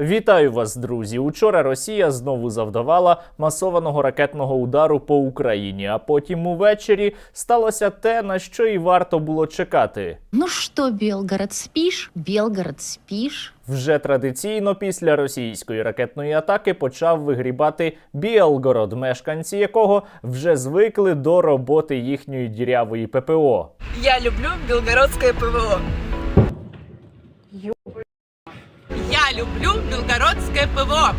Вітаю вас, друзі! Учора Росія знову завдавала масованого ракетного удару по Україні. А потім увечері сталося те, на що і варто було чекати. Ну что, Белгород, спишь? Белгород, спишь? Вже традиційно після російської ракетної атаки почав вигрібати Білгород, мешканці якого вже звикли до роботи їхньої дірявої ППО. Я люблю белгородское ПВО. Белгородское пиво.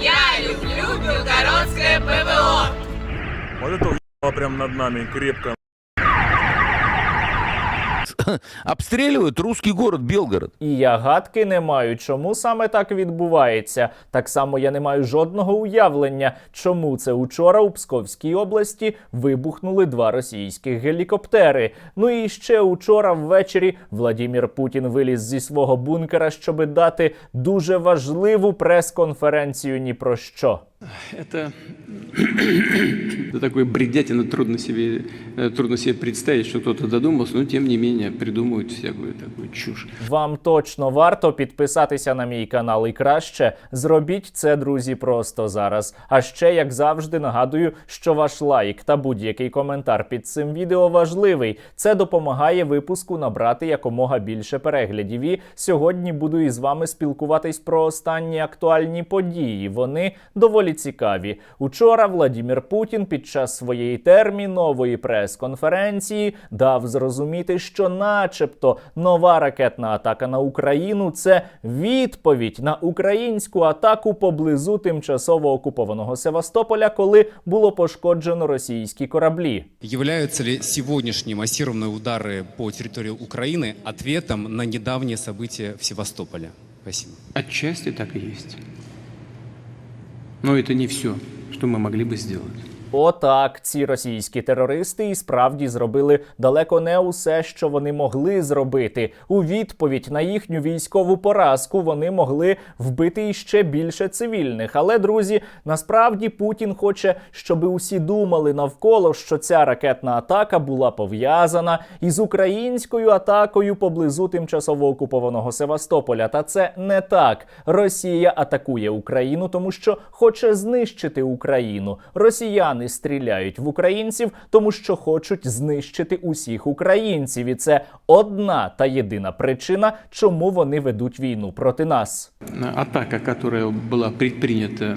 Я люблю білгородське ПВО. Вот это уебало прям над нами крепко. обстреливают русский город Белгород. І я гадки не маю, чому саме так відбувається. Так само я не маю жодного уявлення, чому це учора у Псковській області вибухнули два російських гелікоптери. Ну і ще учора ввечері Владімір Путін виліз зі свого бункера, щоби дати дуже важливу прес-конференцію ні про що. Это, это такой бредятина, трудно себе, э, трудно себе представить, что кто-то додумался, но тем не менее придумывают всякую такую чушь. Вам точно варто підписатися на мій канал і краще зробіть це, друзі, просто зараз. А ще, як завжди, нагадую, що ваш лайк та будь-який коментар під цим відео важливий. Це допомагає випуску набрати якомога більше переглядів. І сьогодні буду із вами спілкуватись про останні актуальні події. Вони доволі цікаві. Учора Владімір Путін під час своєї термінової прес-конференції дав зрозуміти, що, начебто, нова ракетна атака на Україну це відповідь на українську атаку поблизу тимчасово окупованого Севастополя, коли було пошкоджено російські кораблі. Являются ли сегодняшние массированные удары по территории Украины ответом на недавние события в Севастополе? Спасибо. Отчасти так и есть. Но это не все, что мы могли бы сделать. Отак, ці російські терористи і справді зробили далеко не усе, що вони могли зробити. У відповідь на їхню військову поразку вони могли вбити іще більше цивільних. Але друзі, насправді Путін хоче, щоб усі думали навколо, що ця ракетна атака була пов'язана із українською атакою поблизу тимчасово окупованого Севастополя. Та це не так. Росія атакує Україну, тому що хоче знищити Україну. Росіяни стріляють в українців, тому що хочуть знищити усіх українців. І це одна та єдина причина, чому вони ведуть війну проти нас. Атака, яка була предпринята,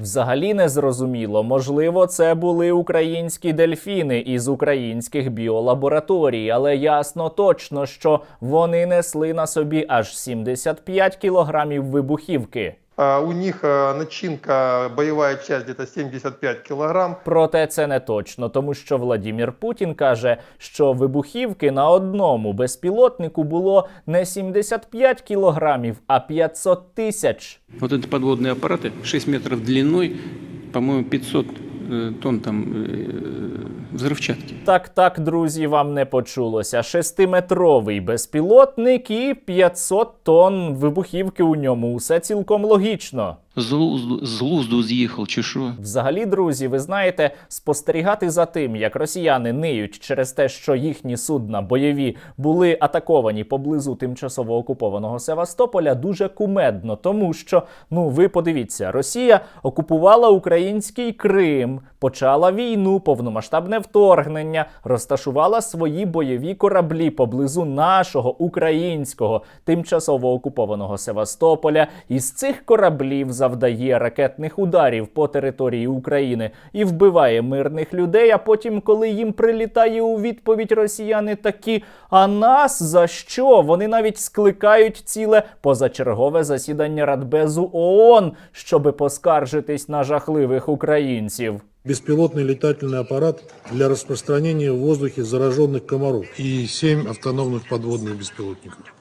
Взагалі не зрозуміло. Можливо, це були українські дельфіни із українських біолабораторій, але ясно точно, що вони несли на собі аж 75 кілограмів вибухівки. А у них а, начинка, боевая часть где-то 75 килограмм. Проте це не точно, тому що Владімір Путін каже, що вибухівки на одному безпілотнику було не 75 кілограмів, а 500 тисяч. вот это подводные аппараты, 6 метров длиной, по-моему, 500 э, тонн там взривчатки. Так, так, друзі, вам не почулося. Шестиметровий безпілотник і 500 тонн вибухівки у ньому. Усе цілком логічно. З лузду, з лузду з'їхав, чи що? Взагалі, друзі, ви знаєте, спостерігати за тим, як росіяни ниють через те, що їхні судна бойові були атаковані поблизу тимчасово окупованого Севастополя, дуже кумедно, тому що, ну ви подивіться, Росія окупувала український Крим, почала війну, повномасштабне вторгнення, розташувала свої бойові кораблі поблизу нашого українського тимчасово окупованого Севастополя. Із цих кораблів завдає ракетних ударів по території України і вбиває мирних людей. А потім, коли їм прилітає у відповідь росіяни, такі а нас за що? Вони навіть скликають ціле позачергове засідання Радбезу ООН, щоби поскаржитись на жахливих українців. беспилотный летательный аппарат для распространения в воздухе зараженных комаров и семь автономных подводных беспилотников.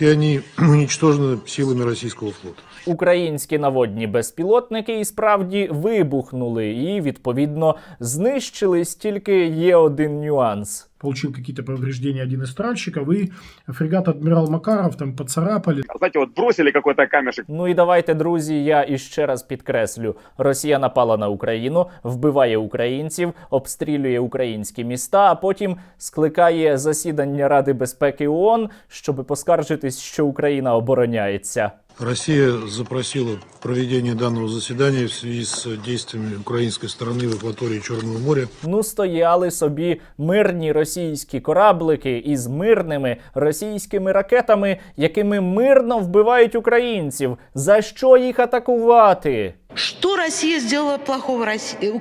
Все они уничтожены силами российского флота. Українські наводні безпілотники і справді вибухнули і відповідно знищились. Тільки є один нюанс. Получил какие-то повреждения один из тральщиков, и фрегат «Адмирал Макаров» там поцарапали. Знаете, вот бросили какой-то камешек. Ну і давайте, друзі, я іще раз підкреслю: Росія напала на Україну, вбиває українців, обстрілює українські міста, а потім скликає засідання Ради безпеки ООН, щоб поскаржитись, що Україна обороняється. Россия запросила проведение данного заседания в связи с действиями украинской стороны в акватории Черного моря. Ну, стояли собі мирні російські кораблики із мирними російськими ракетами, якими мирно вбивають українців. За що їх атакувати? Что Россия сделала плохого Росси- э,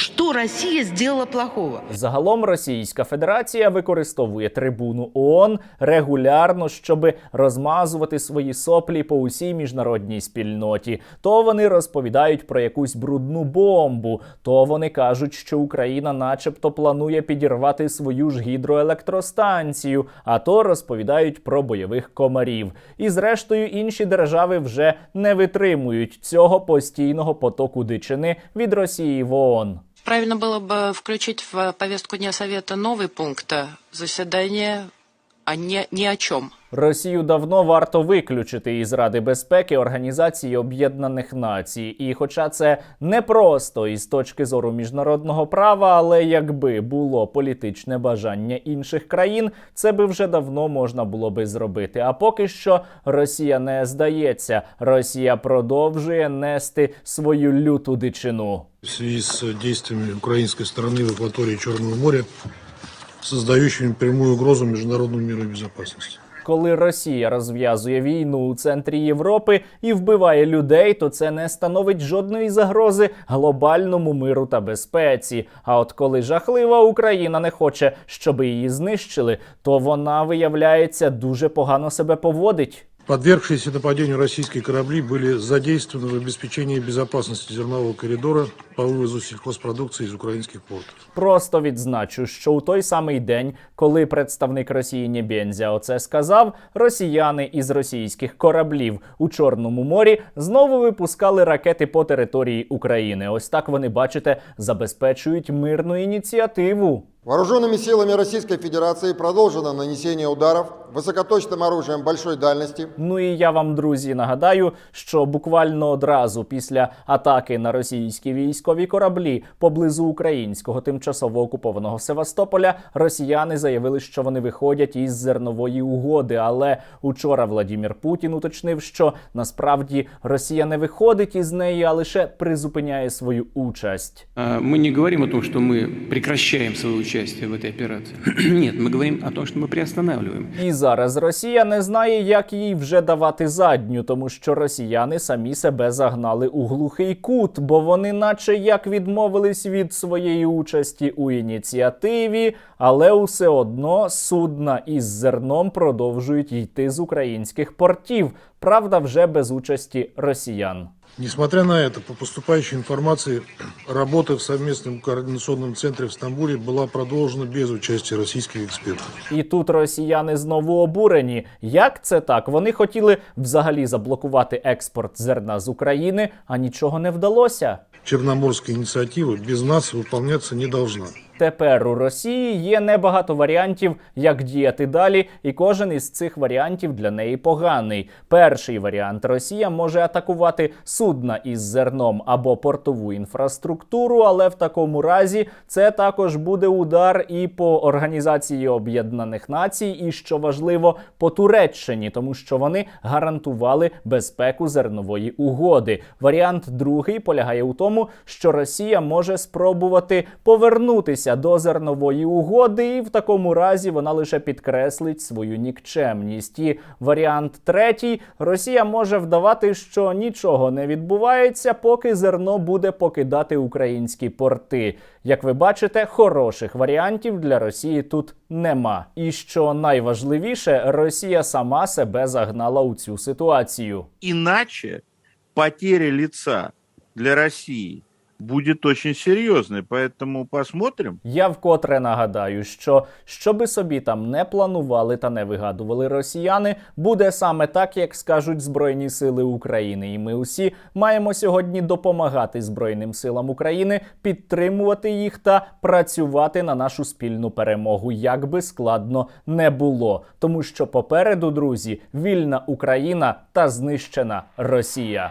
Что Россия сделала плохого? Загалом Російська Федерація використовує трибуну ООН регулярно, щоб розмазувати свої соплі по усій міжнародній спільноті. То вони розповідають про якусь брудну бомбу, то вони кажуть, що Україна, начебто, планує підірвати свою ж гідроелектростанцію, а то розповідають про бойових комарів. І зрештою інші держави вже не витримують цього постійного потоку дичини від Росії в ООН Правильно было бы включить в повестку Дня Совета новый пункт э, заседания а не, ни о чем. Росію давно варто виключити із Ради безпеки Організації Об'єднаних Націй. І хоча це непросто із точки зору міжнародного права, але якби було політичне бажання інших країн, це би вже давно можна було би зробити. А поки що Росія не здається, Росія продовжує нести свою люту дичину. В связи с действиями украинской стороны в акватории Черного моря, создающими прямую угрозу международному миру и безопасности. Коли Росія розв'язує війну у центрі Європи і вбиває людей, то це не становить жодної загрози глобальному миру та безпеці. А от коли жахлива Україна не хоче, щоб її знищили, то вона виявляється дуже погано себе поводить. Подвергшиеся нападению российские корабли были задействованы в обеспечении безопасности зернового коридора по вывозу сельхозпродукции из украинских портов. Просто відзначу, що у той самий день, коли представник Росії Нєбєнзя оце сказав, росіяни із російських кораблів у Чорному морі знову випускали ракети по території України. Ось так вони бачите, забезпечують мирну ініціативу. Вооруженными силами Российской Федерации продолжено нанесение ударов высокоточным оружием большой дальности Ну і я вам, друзі, нагадаю, що буквально одразу після атаки на російські військові кораблі поблизу українського тимчасово окупованого Севастополя росіяни заявили, що вони виходять із зернової угоди. Але учора Владімір Путін уточнив, що насправді Росія не виходить із неї, а лише призупиняє свою участь. А, Мы не говорим о том, что мы прекращаем свое участие в этой операции. Нет, мы говорим о том, что мы приостанавливаем. І зараз Росія не знає, як їй вже давати задню, тому що росіяни самі себе загнали у глухий кут, бо вони, наче як відмовились від своєї участі у ініціативі, але усе одно судна із зерном продовжують йти з українських портів. Правда, вже без участі росіян. Несмотря на это, по поступающей информации, работа в совместном координационном центре в Стамбуле была продолжена без участия российских экспертов. І тут росіяни знову обурені. Як це так? Вони хотіли взагалі заблокувати експорт зерна з України, а нічого не вдалося. Черноморская инициатива без нас выполняться не должна. Тепер у Росії є небагато варіантів, як діяти далі, і кожен із цих варіантів для неї поганий. Перший варіант Росія може атакувати судна із зерном або портову інфраструктуру, але в такому разі це також буде удар і по Організації Об'єднаних Націй, і що важливо, по Туреччині, тому що вони гарантували безпеку зернової угоди. Варіант другий полягає у тому, що Росія може спробувати повернутися до зернової угоди, і в такому разі вона лише підкреслить свою нікчемність. І варіант третій Росія може вдавати, що нічого не відбувається, поки зерно буде покидати українські порти. Як ви бачите, хороших варіантів для Росії тут нема. І що найважливіше, Росія сама себе загнала у цю ситуацію. Иначе потеря лица для России будет очень серьезный, поэтому посмотрим. Я вкотре нагадаю, що що би собі там не планували та не вигадували росіяни, буде саме так, як скажуть Збройні Сили України. І ми усі маємо сьогодні допомагати Збройним силам України, підтримувати їх та працювати на нашу спільну перемогу, як би складно не було. Тому що попереду, друзі, вільна Україна та знищена Росія.